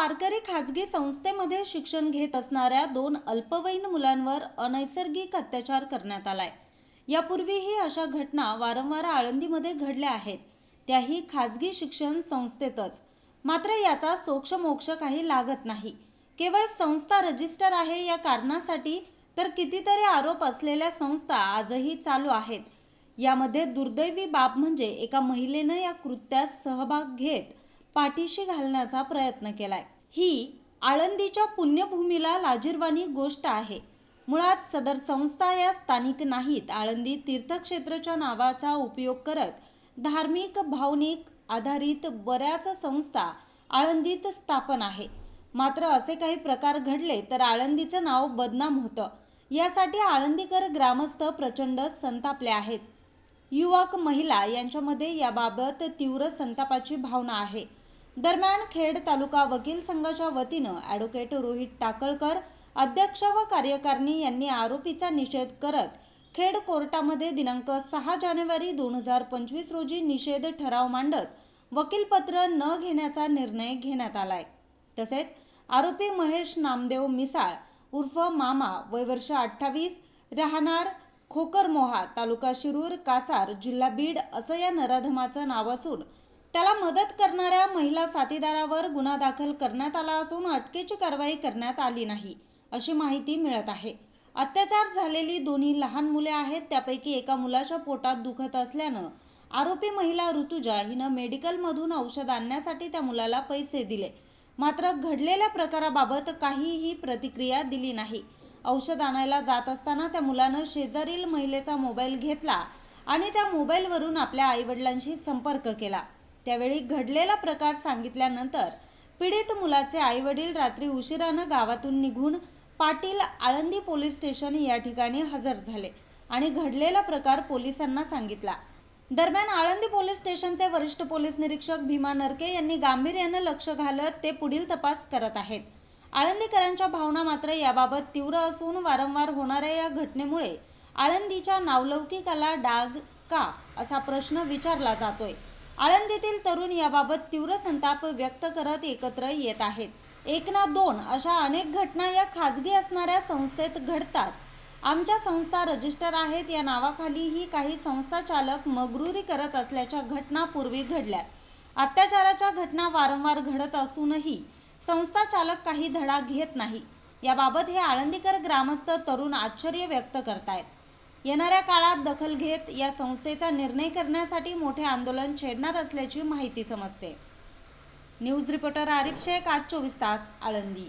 वारकरी खाजगी संस्थेमध्ये शिक्षण घेत असणाऱ्या दोन अल्पवयीन मुलांवर अनैसर्गिक अत्याचार करण्यात आलाय. यापूर्वीही अशा घटना वारंवार आळंदीमध्ये घडल्या आहेत. त्याही खाजगी शिक्षण संस्थेतच. मात्र याचा सोक्षमोक्ष काही लागत नाही. केवळ संस्था रजिस्टर आहे या कारणासाठी तर कितीतरी आरोप असलेल्या संस्था आजही चालू आहेत. यामध्ये दुर्दैवी बाब म्हणजे एका महिलेनं या कृत्यास सहभाग घेत पाठीशी घालण्याचा प्रयत्न केलाय. ही आळंदीच्या पुण्यभूमीला लाजीरवाणी गोष्ट आहे. मुळात सदर संस्था या स्थानिक नाहीत. आळंदी तीर्थक्षेत्रच्या नावाचा उपयोग करत धार्मिक भावनिक आधारित बऱ्याच संस्था आळंदीत स्थापन आहे. मात्र असे काही प्रकार घडले तर आळंदीचं नाव बदनाम होतं. यासाठी आळंदीकर ग्रामस्थ प्रचंड संतापले आहेत. युवक महिला यांच्यामध्ये याबाबत तीव्र संतापाची भावना आहे. दरम्यान खेड तालुका वकील संघाच्या वतीनं ॲडव्होकेट रोहित टाकळकर अध्यक्ष व कार्यकारिणी यांनी आरोपीचा निषेध करत खेड कोर्टामध्ये दिनांक सहा जानेवारी दोन हजार पंचवीस रोजी निषेध ठराव मांडत वकीलपत्र न घेण्याचा निर्णय घेण्यात आलाय. तसेच आरोपी महेश नामदेव मिसाळ उर्फ मामा वय वर्ष अठ्ठावीस राहणार खोकरमोहा तालुका शिरूर कासार जिल्हा बीड असं या नराधमाचं नाव असून त्याला मदत करणाऱ्या महिला साथीदारावर गुन्हा दाखल करण्यात आला असून अटकेची कारवाई करण्यात आली नाही अशी माहिती मिळत आहे. अत्याचार झालेली दोन्ही लहान मुले आहेत त्यापैकी एका मुलाच्या पोटात दुखत असल्यानं आरोपी महिला ऋतुजा हिनं मेडिकलमधून औषध आणण्यासाठी त्या मुलाला पैसे दिले. मात्र घडलेल्या प्रकाराबाबत काहीही प्रतिक्रिया दिली नाही. औषध आणायला जात असताना त्या मुलानं शेजारील महिलेचा मोबाईल घेतला आणि त्या मोबाईलवरून आपल्या आईवडिलांशी संपर्क केला. त्यावेळी घडलेला प्रकार सांगितल्यानंतर पीडित मुलाचे आईवडील रात्री उशिरानं गावातून निघून पाटील आळंदी पोलीस स्टेशन या ठिकाणी हजर झाले आणि घडलेला प्रकार पोलिसांना सांगितला. दरम्यान आळंदी पोलीस स्टेशनचे वरिष्ठ पोलीस निरीक्षक भीमा नरके यांनी गांभीर्यानं लक्ष घालत ते पुढील तपास करत आहेत. आळंदीकरांच्या भावना मात्र याबाबत तीव्र असून वारंवार होणाऱ्या या घटनेमुळे आळंदीच्या नावलौकिकाला डाग का असा प्रश्न विचारला जातोय. आळंदीतील तरुण याबाबत तीव्र संताप व्यक्त करत एकत्र येत आहेत. एक ना दोन अशा अनेक घटना या खाजगी असणाऱ्या संस्थेत घडतात. आमच्या संस्था रजिस्टर आहेत. या नावाखालीही काही संस्था चालक मगरुरी करत असल्याच्या घटना पूर्वी घडल्या. अत्याचाराच्या घटना वारंवार घडत असूनही संस्था चालक काही धडा घेत नाही. याबाबत हे आळंदीकर ग्रामस्थ तरुण आश्चर्य व्यक्त करतायत. येणाऱ्या काळात दखल घेत या संस्थेचा निर्णय करण्यासाठी मोठे आंदोलन छेडणार असल्याची माहिती समजते. न्यूज रिपोर्टर आरिफ शेख आज चोवीस तास आळंदी.